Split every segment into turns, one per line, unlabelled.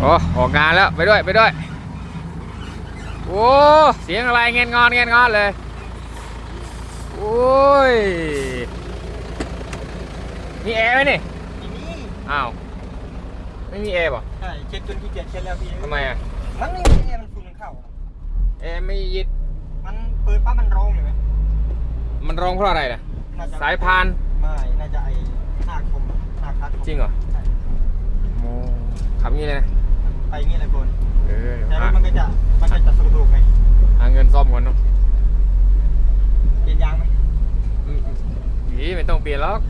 โอ้ออกงานแล้วไปด้วยไปด้วย โอ้เสียงอะไรเงี้ยงอนเงี้ยงอนเลย โอ้ยมีแอร์ไหมนี่
ทีนี้
อ้าวไม่มีแอร์ป่ะ
ใช่เช็ดจนขี้เกียจเช็ดแล้วพี่
ทำไมอะ
มันไม่มีแอร์มันฝุ่นมันเข้า
แอร์ไม่ยึด
มันเปิดปั๊บมันร้องเลยไหม
มันร้องเพราะอะไรล่ะ
น่าจะ
สายพาน
ไม่น่าจะไอ้หน้าคมอะหน้าคัดคม
จริงเหรอ
ใช่
โอ้ขับงี้เลยนะ
ไปอย่างงี้เลยคน
เออ
แต่ร
หา
ถมันก็จะมันก็จะสนุกไง
หาเงินซ่อมก่อนเนาะ
เปลี่ยนยางไหม
อืมอีไม่ต้องเปลี่ยนหรอก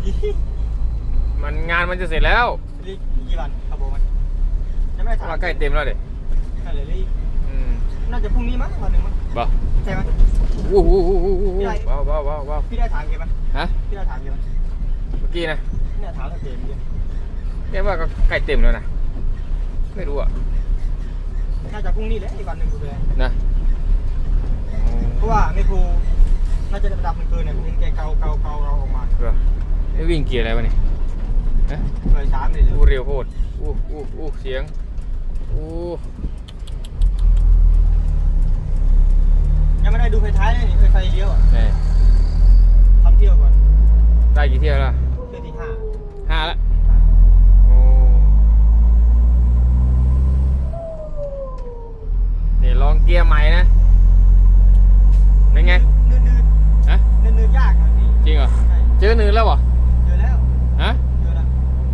มันงานมันจะเสร็จแล้ว
รีบกี่วันครับผมยังไม่ได้ถาม
ว่าใกล้เต็มแล้วเด็
ใช่เลยรีบ
อืม
น่าจะพรุ่งนี้มั้งวันหนึ่งมั้ง
บ่
ใช่ไหม
โอ้โหโอ้โหโอ้โหว้าวว้าวว้าวว้าว
พี่ได้ถามแกไหม
ฮะ
พี่ได้ถามแกไหม
เมื่อกี้นะ
เนี่ยถามแล้วเกมเดียว
แกว่าก็ใกล้เต็มแล้วนะไม่รู้อะ
น่าจะพรุ่งนี้แหละอีกวันหนึ่งกูเลย
นะ
เพราะว่าไม่ครูน่าจะระดับมันเกินเนี่ยเห็นแกเกาเกาเกาเราออกมา
เออนี่วิ่งเกียร์อะไรวะนี่ฮะ
เลยสามเลยเลย
อู้เร็วโคตรอู้อู้อู้เสียงอู้
ยังไม่ได้ดูไฟท้ายเลยนี่ไฟไฟเลี้ยวอะ
นี่
ทำเที่ยวก่อน
ได้กี่เที่ยวแล้ว
เที่ยวที่ห้า
ห้าละโอ้ นี่ลองเกียร์ใหม่นะเป็นไง
นืดนืด
ฮะ
นืดนืดยากอะพี่
จริงเหรอ
ใช่
เจอหนึ่งแล้วเหรอ
เจอแล้ว
ฮะ
เจอแล้ว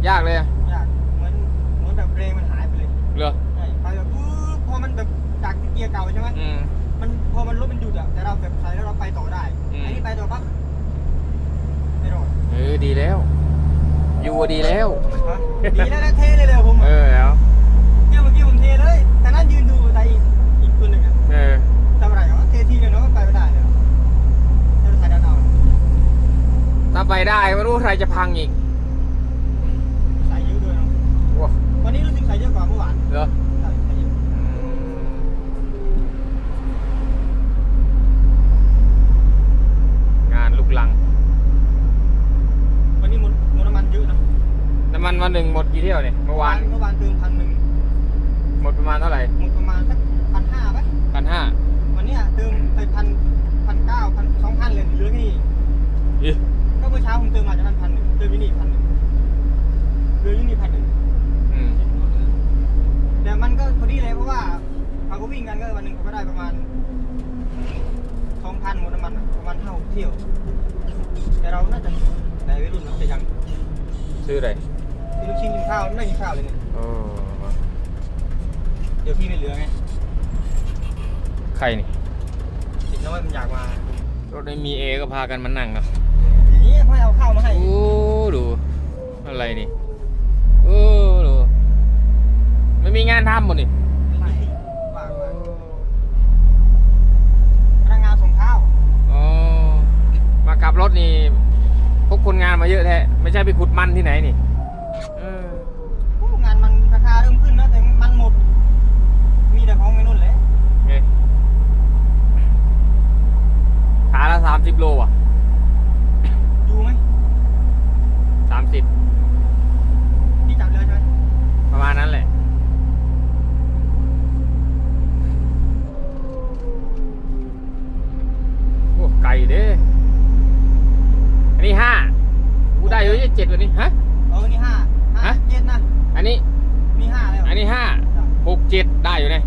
ยากเลยอะ
ยากเหมือนเหมือนแบบเบรกมันหายไปเลย
เหรอ
ใช่ไปแบบปุ๊บพอมันแบบจากเกียร์เก่าใช่ไหม
อืม
มันพอมันรถมันหยุดอะแต่เราแบบใส่แล้วเราไปต่อได้
อืม
อันนี้ไปต่อปั๊บไม่รอด
เออดีแล้วอยู่อะดีแล้ว
ฮะดีแล้วนะเทเลยเลยผม
เอ
อา
ไปได้ไม่รู้ใครจะพังอีก
ใส่เยอะด้วยเนาะ
ว้า
วันนี้รู้สึกใส่เยอะกว่าเมื่อวาน
เหรอ
ใส่ใส่เยอะ
งานลูกลัง
วันนี้หมดหมดน้ำมันเยอะนะ
น้ำมันวันหนึ่งหมดกี่เที่ยวเนี่ยเมื่อวาน
เมื่อวานเติมพันหนึ่ง
หมดประมาณเท่าไหร่
หมดประมาณสักพันห้าไหม
พันห้า
วันเนี้ยเติมไปพันพันเก้าพันสองพันเลยเหลือแค่นี้
อี
ก็เมื่อเช้าผมเติมมาจากนั้นพันหนึ่งเติมที่นี่พันหนึ่งเหลือที่นี่พันหนึ่ง
อืม
แต่มันก็พอดีเลยเพราะว่าเขาก็วิ่งกันก็วันหนึ่งเขาก็ได้ประมาณสองพันหมด น้ำมันอะประมาณเท่าเที่ยว แต่เราน่าจะในวัยรุ่นเราจะยัง
ซื้ออะไร
มีลูกชิ้นกินข้าวไม่กินข้าวเลยเนี่ย
โอ้
เดี๋ยวพี่ไม่เหลือไง
ใครนี่
ติดน้อยมันอยากมา ร
ถไม่มีเอก็พากันมานั่งเนาะ
อย่างนี้พ่อเอาข้าวมาให้
โอ้ดู อะไรนี่โอ้ดูไม่มีงานทำหมดนี่
ไม่ว่างว่างพนักงานส่งข้าว
อ๋อมาขับรถนี่พกคนงานมาเยอะแท้ไม่ใช่ไปขุดมันที่ไหนนี่เออ
โอ้งานมันราคาเริ่มขึ้นนะแต่มันหมด มีแต่ของไอ้นุ่นเลย
ไงขาละสามสิบโลอะ
อยู่ไหม
สามสิบ
พี่จับเรือใช่ไหม
ประมาณนั้นแหละ โอ้ไก่เด้อันนี้ห้ากูได้เยอะเจ็ดวั นนี้ฮะ
เออนี่ห้าห้า
ฮะ
เจ็ดนะ
อันนี้
มีห้าแล้ว
อันนี้ห้าหกเจ็ดได้อยู่เนี่ย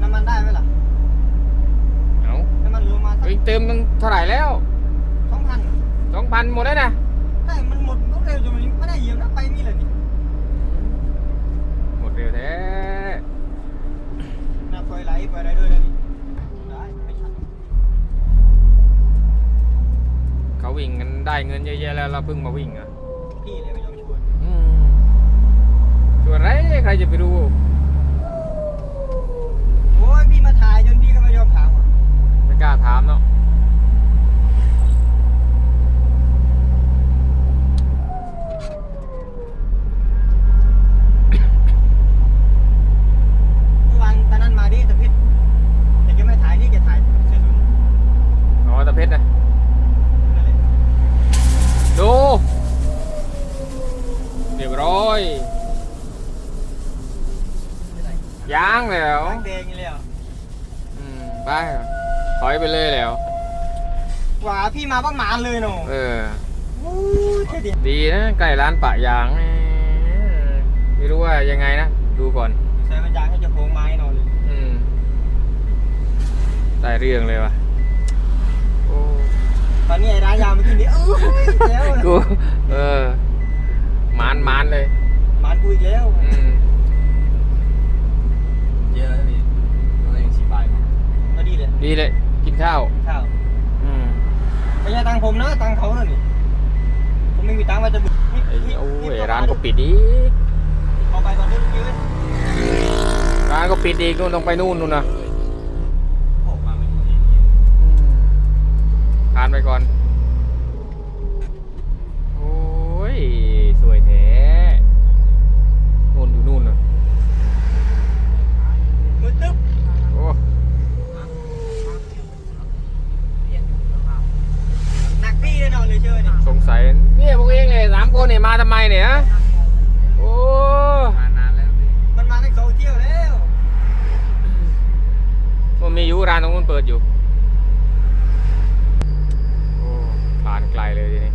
น้ำมันได้ไหมล่ะ
เอา
น้ำมันเหลือมาสัก
เฮ้ยเติมมันเท่าไหร่แล้ว
สองพัน
สองพันหมดแล้วนะ
ใช่มันหมดรวดเร็วจนมันไม่ได้เหยียบนะไปนี่เลยนี่
หมดเร็วแท้
น่าปล่อยไหลปล่อยไหลด้วยนะนี่ได้ไม่ชัด
เขาวิ่งกันได้เงินเยอะแยะแล้วเราเพิ่งมาวิ่งอะ
พี่เลยไม่ยอมชวน
อืมส่วนไรใครจะไปรู้
โอ้ยพี่มาถ่ายจนพี่ก็ไม่ยอมถามอะ
ไม่กล้าถามเนาะ
เมื่อวานตอนนั้นมาดิแต่พี่แต่แกไม่ถ่ายนี่แกถ่ายเสียศูนย์
อ๋อตะเพชรนะ
นั่นแหละ
ดูเรียบร้อย ยางแล้ว
ยางแดงนี่แล้ว
อืม ไปถอยไปเลยแล้ว
หว่าพี่มาบ้างหมานเลยเนาะ
เออ
โอ้ยแค่เดียว
ดีนะใกล้ร้านปะยางแหมไม่รู้ว่ายังไงนะ ดูก่อน
ใส่มันยางให้เจะโค้งไม้นอนเลย
อืมได้เรื่องเลยว่ะโอ้
ตอนนี้ไอ้ร้านยางเมื่อกี้นี้เอ้ยแล้วนะ
กู เออ มานมานเลย
หมานกูอีกแล้ว
อืม
เยอะแล้วพี่ตัวเองสี่ใบ
ก็ ดีเลย
ดีเลย กินข้าว
ข้าว
อืม
ไม่ใช่ตังค์ผมนะ ตังค์เขาเลยนี่ผมไม่มีตังค์มาจะบุก
ไอ้โอ้ยร้านก็ปิดอีก
เขาไปก่อนเด้อพี่เว้ย
ร้านก็ปิดอีกนู่นต้องไปนู่นนู่นนะ
ออกมาไม่ถูกที่
ทานไปก่อน โอ้ย สวยแท้นู่นอยู่นู่นน่ะ
มือตึ๊บ
โอ้
หนักพี่แน่นอนเลยเชื่อเนี่ย
สงสัย เนี่ยพวกเองเลยสามคน เนี่ยมาทำไมเนี่ยฮะโอ้
มานานแล้วพี่
มันมาตั้งสองเที่ยวแล้ว
มันมีอยู่ร้านตรงนู้นเปิดอยู่โอ้ผ่านไกลเลยทีนี้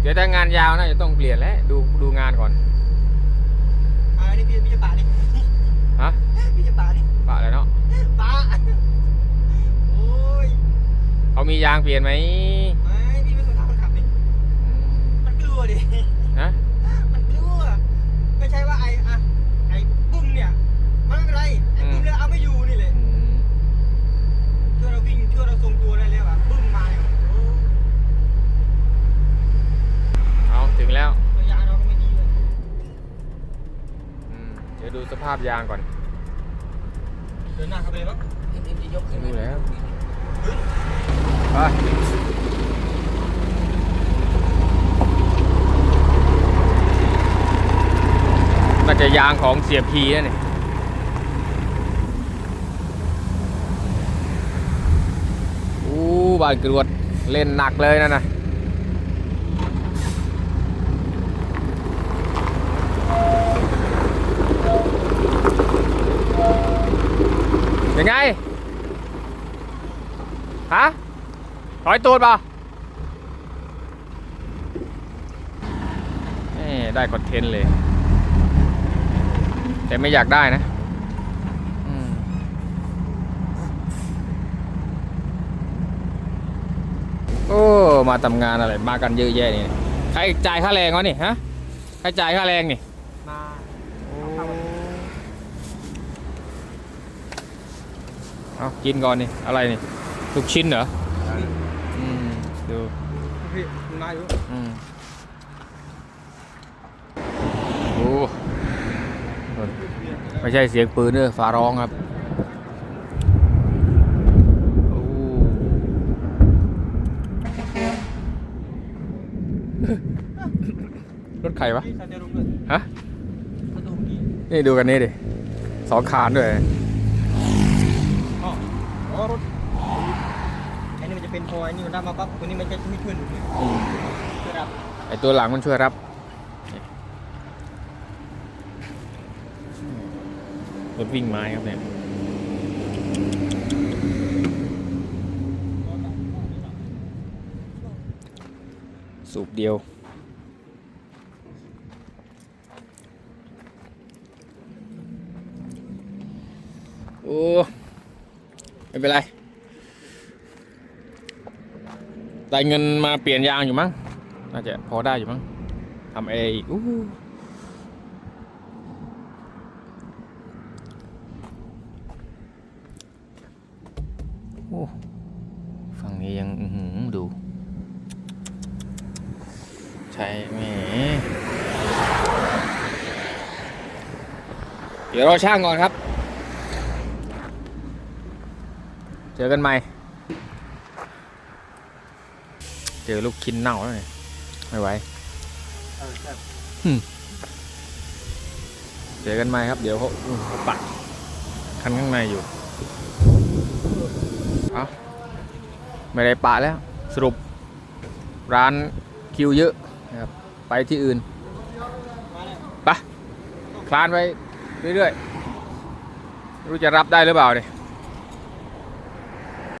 เดี๋ยวถ้างานยาวน่าจะต้องเปลี่ยนแล้วดูดูงานก่อน
อ่านี่พี่พี่จะป่าดิ
ฮะ
พี่จะป่าดิ
ปะแล้วเนาะ
ป่าโอ้ย
เขามียางเปลี่ยนไหม
ไม่พี่ไม่สนใจคนขับดิ
อืม
มันกลัว ดิ
ฮะ
มันกลัวไม่ใช่ว่าไอ้อะไอ้บุ้มเนี่ยมันไม่เป็นไรไอ้บุ้มเนี่ยเอาไม่อยู่นี่เลย
อืม
ช่วยเราวิ่งช่วยเราทรงตัวได้แล้วอะบุ้มมาเนี่ยโอ้
เอาถึงแล้ว
ตัวยางเราก็ไม่ดีเลย
อืมเดี๋ยวดูสภาพยางก่อน
เดินหน้าเข้าไปเลยมั้ง
เอ็มจะยกขึ้น
รู้แล้ว
เฮ้ย
ไป น่าจะยางของเสียพีนะเนี่ยอู้บานกรวดเล่นหนักเลยนั่นะยังไง ฮะ ถอยตูดเปล่าเอ้ได้คอนเทนต์เลย แต่ไม่อยากได้นะอืมโอ้ มาทำงานอะไร มากันเยอะแยะนี่ ใครจ่ายค่าแรงวะนี่ฮะ ใครจ่ายค่าแรงนี่
มา
เอากินก่อนนี่ อะไรนี่ลูกชิ้นเหรอ อืม ดู
พี่มันมาอยู่
อืมโอ้ ไม่ใช่เสียงปืนเด้อฟ้าร้องครับโอ้รถใครวะ
พี่ชาเดรุมเลย
ฮะ
ถ้าดูเมื่อกี้
นี่ดูกันนี่ดิสองคานด้วย
อ๋ออ๋อรถไอ้นี่มันจะเป็นพอไอ้นี่มันได้มาปั๊บตัวนี้มันจะช่วยช่วยหนุนเนี่ย
อืม
ช่วยรับ
ไอตัวหลังมันช่วยรับ รถวิ่งไม้ครับเนี่ยสูบเดียว โอ้ ไม่เป็นไร ได้เงินมาเปลี่ยนยางอยู่มั้ง น่าจะพอได้อยู่มั้งทำเออีกอู้หูโอ้ฝั่งนี้ยังอื้อหือดู ใช่แหมเดี๋ยวรอช่างก่อนครับ เจอกันใหม่ เจอลูกชิ้นเน่าแล้วเนี่ยไม่ไหว
เออใช่
เจอกันใหม่ครับ เดี๋ยวเขาอืมเขาปัดคันข้างในอยู่เอาไม่ได้ปะแล้ว สรุปร้านคิวเยอะ นะครับไปที่อื่น
ไป
คลานไปเรื่อยๆ รู้จะรับได้หรือเปล่าเนี่ย